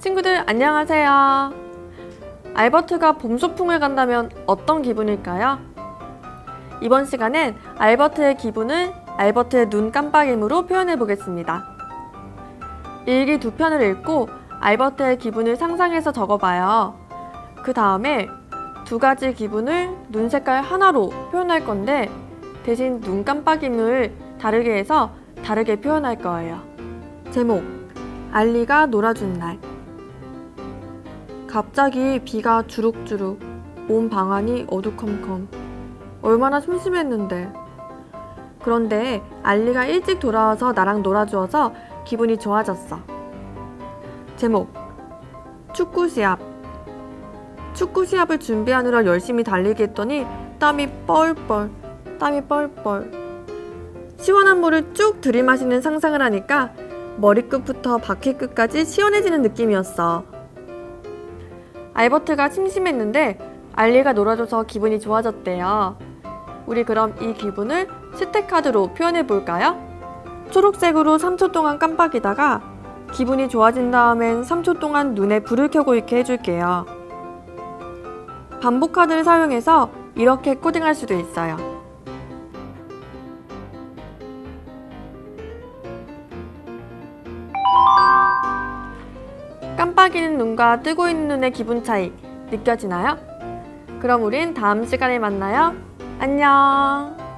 친구들 안녕하세요. 알버트가 봄 소풍을 간다면 어떤 기분일까요? 이번 시간엔 알버트의 기분을 알버트의 눈 깜빡임으로 표현해 보겠습니다. 일기 두 편을 읽고 알버트의 기분을 상상해서 적어봐요. 그 다음에 두 가지 기분을 눈 색깔 하나로 표현할 건데 대신 눈 깜빡임을 다르게 해서 다르게 표현할 거예요. 제목 알리가 놀아준 날. 갑자기 비가 주룩주룩 온 방안이 어두컴컴. 얼마나 심심했는데. 그런데 알리가 일찍 돌아와서 나랑 놀아주어서 기분이 좋아졌어. 제목 축구 시합 축구 시합을 준비하느라 열심히 달리기 했더니 땀이 뻘뻘 땀이 뻘뻘 시원한 물을 쭉 들이마시는 상상을 하니까 머리끝부터 바퀴끝까지 시원해지는 느낌이었어. 알버트가 심심했는데 알리가 놀아줘서 기분이 좋아졌대요. 우리 그럼 이 기분을 스테카드로 표현해 볼까요? 초록색으로 3초 동안 깜빡이다가 기분이 좋아진 다음엔 3초 동안 눈에 불을 켜고 있게 해줄게요. 반복 카드를 사용해서 이렇게 코딩할 수도 있어요. 깜빡이는 눈과 뜨고 있는 눈의 기분 차이 느껴지나요? 그럼 우린 다음 시간에 만나요. 안녕.